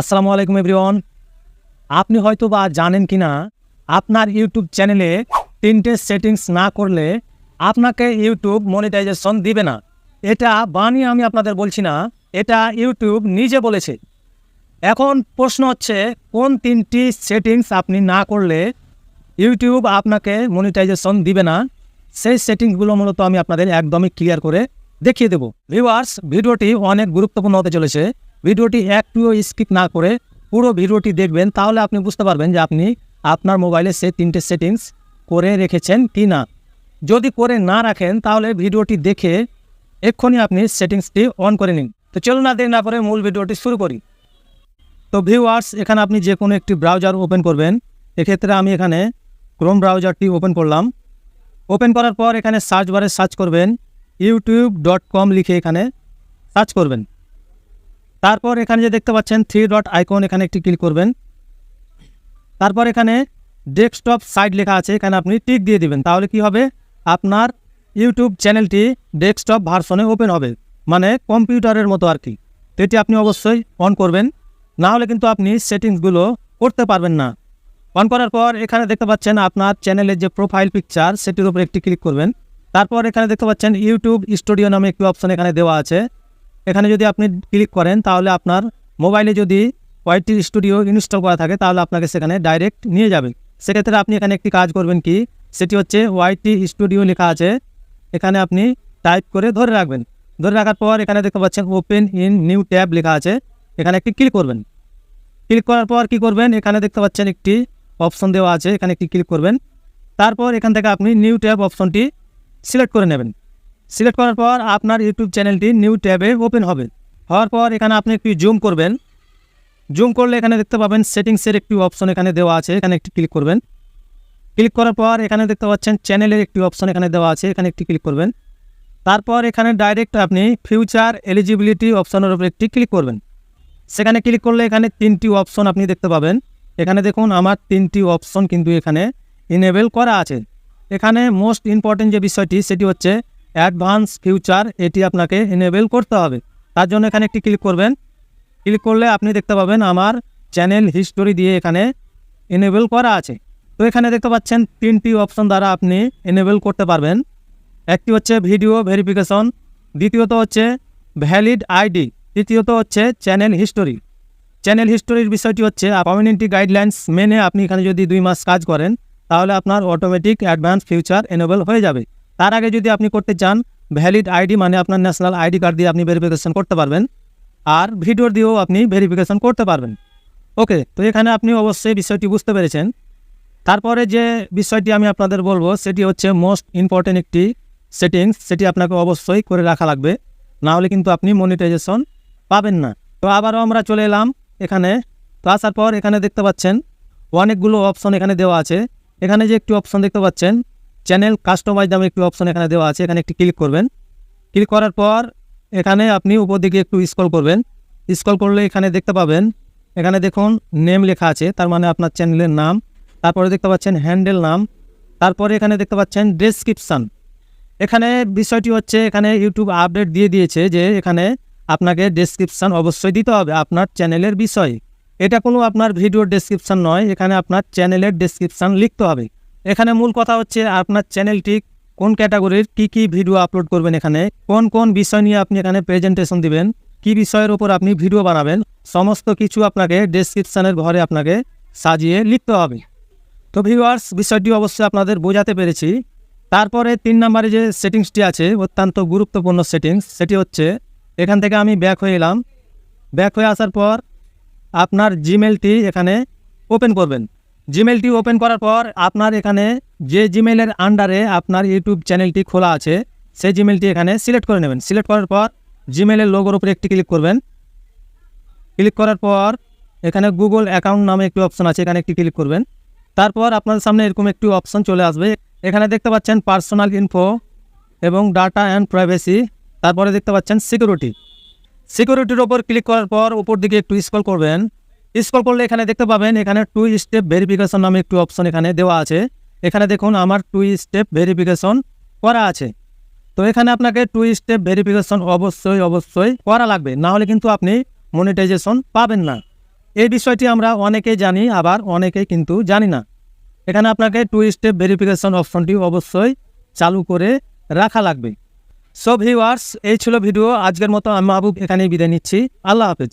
আসসালামু আলাইকুম এভরিওয়ান। আপনি হয়তো বা জানেন কি না আপনার ইউটিউব চ্যানেলে তিনটে সেটিংস না করলে আপনাকে ইউটিউব মনিটাইজেশন দিবে না। এটা বানিয়ে আমি আপনাদের বলছি না, এটা ইউটিউব নিজে বলেছে। এখন প্রশ্ন হচ্ছে, কোন তিনটি সেটিংস আপনি না করলে ইউটিউব আপনাকে মনিটাইজেশন দিবে না? সেই সেটিংসগুলো মূলত আমি আপনাদের একদমই ক্লিয়ার করে দেখিয়ে দেবো। ভিউয়ার্স, ভিডিওটি অনেক গুরুত্বপূর্ণ হতে চলেছে। ভিডিওটি একটুও স্কিপ না করে পুরো ভিডিওটি দেখবেন, তাহলে আপনি বুঝতে পারবেন যে আপনি আপনার মোবাইলে সে তিনটে সেটিংস করে রেখেছেন কি না। যদি করে না রাখেন, তাহলে ভিডিওটি দেখে এক্ষুনি আপনি সেটিংসটি অন করে নিন। তো চলুন না দেরি না করে মূল ভিডিওটি শুরু করি। তো ভিউয়ার্স এখানে আপনি যে কোনো একটি ব্রাউজার ওপেন করবেন। এক্ষেত্রে আমি এখানে ক্রোম ব্রাউজারটি ওপেন করলাম। ওপেন করার পর এখানে সার্চ বারে সার্চ করবেন ইউটিউব ডট কম লিখে এখানে সার্চ করবেন। তারপর এখানে যে দেখতে পাচ্ছেন থ্রি ডট আইকন এখানে একটি ক্লিক করবেন। তারপর এখানে ডেস্কটপ সাইট লেখা আছে, এখানে আপনি টিক দিয়ে দিবেন। তাহলে কি হবে? আপনার ইউটিউব চ্যানেলটি ডেস্কটপ ভার্সনে ওপেন হবে মানে কম্পিউটারের মতো আর কি। তো এটি আপনি অবশ্যই অন করবেন। না হলে কিন্তু আপনি সেটিংসগুলো করতে পারবেন না। অন করার পর এখানে দেখতে পাচ্ছেন আপনার চ্যানেলের যে প্রোফাইল পিকচার সেটির উপর একটি ক্লিক করবেন। তারপর এখানে দেখতে পাচ্ছেন ইউটিউব স্টুডিও নামে একটি অপশন এখানে দেওয়া আছে। এখানে যদি আপনি ক্লিক করেন, তাহলে আপনার মোবাইলে যদি ওয়াইটি স্টুডিও ইনস্টল করা থাকে, তাহলে আপনাকে সেখানে ডাইরেক্ট নিয়ে যাবে। সেক্ষেত্রে আপনি এখানে একটি কাজ করবেন কি? সেটি হচ্ছে ওয়াইটি স্টুডিও লেখা আছে। এখানে আপনি টাইপ করে ধরে রাখবেন। ধরে রাখার পর এখানে দেখতে পাচ্ছেন ওপেন ইন নিউ ট্যাব লেখা আছে। এখানে একটি ক্লিক করবেন। ক্লিক করার পর কি করবেন? এখানে দেখতে পাচ্ছেন একটি অপশন দেওয়া আছে। এখানে একটি ক্লিক করবেন। তারপর এখান থেকে আপনি নিউ ট্যাব অপশনটি সিলেক্ট করে নেবেন। সিলেক্ট করার পর আপনার ইউটিউব চ্যানেলটি নিউ ট্যাবে ওপেন হবে। হওয়ার পর এখানে আপনি একটু জুম করবেন। জুম করলে এখানে দেখতে পাবেন সেটিংসের একটি অপশন এখানে দেওয়া আছে, এখানে একটি ক্লিক করবেন। ক্লিক করার পর এখানে দেখতে পাচ্ছেন চ্যানেলের একটি অপশন এখানে দেওয়া আছে, এখানে একটি ক্লিক করবেন। তারপর এখানে ডাইরেক্ট আপনি ফিউচার এলিজিবিলিটি অপশনের উপর একটি ক্লিক করবেন। সেখানে ক্লিক করলে এখানে তিনটি অপশন আপনি দেখতে পাবেন। এখানে দেখুন আমার তিনটি অপশন কিন্তু এখানে ইনেবল করা আছে। এখানে মোস্ট ইম্পর্টেন্ট যে বিষয়টি, সেটি হচ্ছে অ্যাডভান্স ফিউচার এটি আপনাকে এনেবেল করতে হবে। তার জন্য এখানে একটি ক্লিক করবেন। ক্লিক করলে আপনি দেখতে পাবেন আমার চ্যানেল হিস্টোরি দিয়ে এখানে এনেবেল করা আছে। তো এখানে দেখতে পাচ্ছেন তিনটি অপশন দ্বারা আপনি এনেবেল করতে পারবেন। একটি হচ্ছে ভিডিও ভেরিফিকেশন দ্বিতীয়ত হচ্ছে ভ্যালিড আইডি তৃতীয়ত হচ্ছে চ্যানেল হিস্টোরি চ্যানেল হিস্টোরির বিষয়টি হচ্ছে কমিউনিটি গাইডলাইন্স মেনে আপনি এখানে যদি দুই মাস কাজ করেন, তাহলে আপনার অটোমেটিক অ্যাডভান্স ফিউচার এনেবল হয়ে যাবে। তার আগে যদি আপনি করতে চান ভ্যালিড আইডি মানে আপনার ন্যাশনাল আইডি কার্ড দিয়ে আপনি ভেরিফিকেশন করতে পারবেন। আর ভিডিওর দিয়েও আপনি ভেরিফিকেশন করতে পারবেন। ওকে, তো এখানে আপনি অবশ্যই বিষয়টি বুঝতে পেরেছেন। তারপরে যে বিষয়টি আমি আপনাদের বলব, সেটি হচ্ছে মোস্ট ইম্পর্টেন্ট একটি সেটিংস সেটি আপনাকে অবশ্যই করে রাখা লাগবে। না হলে কিন্তু আপনি মনিটাইজেশন পাবেন না। তো আবারও আমরা চলে এলাম এখানে। তো আসার পর এখানে দেখতে পাচ্ছেন, অনেকগুলো অপশন এখানে দেওয়া আছে। এখানে যে একটি অপশন দেখতে পাচ্ছেন চ্যানেল কাস্টমাইজ নামে একটি অপশন এখানে দেওয়া আছে, এখানে একটি ক্লিক করবেন। ক্লিক করার পর এখানে আপনি উপর দিকে একটু স্ক্রল করবেন। স্ক্রল করলে এখানে দেখতে পাবেন, এখানে দেখুন নেম লেখা আছে, তার মানে আপনার চ্যানেলের নাম, তারপরে দেখতে পাচ্ছেন হ্যান্ডেল নাম, তারপরে এখানে দেখতে পাচ্ছেন ডেসক্রিপশান এখানে বিষয়টি হচ্ছে এখানে ইউটিউব আপডেট দিয়ে দিয়েছে যে এখানে আপনাকে ডেসক্রিপশান অবশ্যই দিতে হবে আপনার চ্যানেলের বিষয়ে। এটা কোনো আপনার ভিডিওর ডেসক্রিপশান নয়, এখানে আপনার চ্যানেলের ডেসক্রিপশান লিখতে হবে। এখানে মূল কথা হচ্ছে আপনার চ্যানেলটি কোন ক্যাটাগরির, কি কি ভিডিও আপলোড করবেন এখানে, কোন কোন বিষয় নিয়ে আপনি এখানে প্রেজেন্টেশন দিবেন, কি বিষয়ের উপর আপনি ভিডিও বানাবেন, সমস্ত কিছু আপনাকে ডেসক্রিপশানের ঘরে আপনাকে সাজিয়ে লিখতে হবে। তো ভিউয়ার্স বিষয়টি অবশ্যই আপনাদের বোঝাতে পেরেছি। তারপরে তিন নম্বরে যে সেটিংসটি আছে, অত্যন্ত গুরুত্বপূর্ণ সেটিংস, সেটি হচ্ছে এখান থেকে আমি ব্যাক হয়ে এলাম। ব্যাক হয়ে আসার পর আপনার জিমেলটি এখানে ওপেন করবেন। জিমেলটি ওপেন করার পর আপনার এখানে যে জিমেলের আন্ডারে আপনার ইউটিউব চ্যানেলটি খোলা আছে, সেই জিমেলটি এখানে সিলেক্ট করে নেবেন। সিলেক্ট করার পর জিমেলের লোগোর উপরে একটি ক্লিক করবেন। ক্লিক করার পর এখানে গুগল অ্যাকাউন্ট নামে একটি অপশন আছে, এখানে একটি ক্লিক করবেন। তারপর আপনার সামনে এরকম একটি অপশন চলে আসবে। এখানে দেখতে পাচ্ছেন পার্সোনাল ইনফো এবং ডাটা অ্যান্ড প্রাইভেসি তারপরে দেখতে পাচ্ছেন সিকিউরিটি সিকিউরিটির ওপর ক্লিক করার পর উপর দিকে একটু স্ক্রল করবেন। স্ক্রল করলে এখানে দেখতে পাবেন, এখানে টু স্টেপ ভেরিফিকেশন নামে একটু অপশন এখানে দেওয়া আছে। এখানে দেখুন, আমার টু স্টেপ ভেরিফিকেশন করা আছে। তো এখানে আপনাকে টু স্টেপ ভেরিফিকেশন অবশ্যই অবশ্যই করা লাগবে। না হলে কিন্তু আপনি মনিটাইজেশন পাবেন না। এই বিষয়টি আমরা অনেকেই জানি, আবার অনেকেই কিন্তু জানি না। এখানে আপনাকে টু স্টেপ ভেরিফিকেশন অপশনটি অবশ্যই চালু করে রাখা লাগবে। সো ভিউয়ার্স এই ছিল ভিডিও আজকের মতো আমি মাহবুব এখানেই বিদায় নিচ্ছি। আল্লাহ হাফেজ।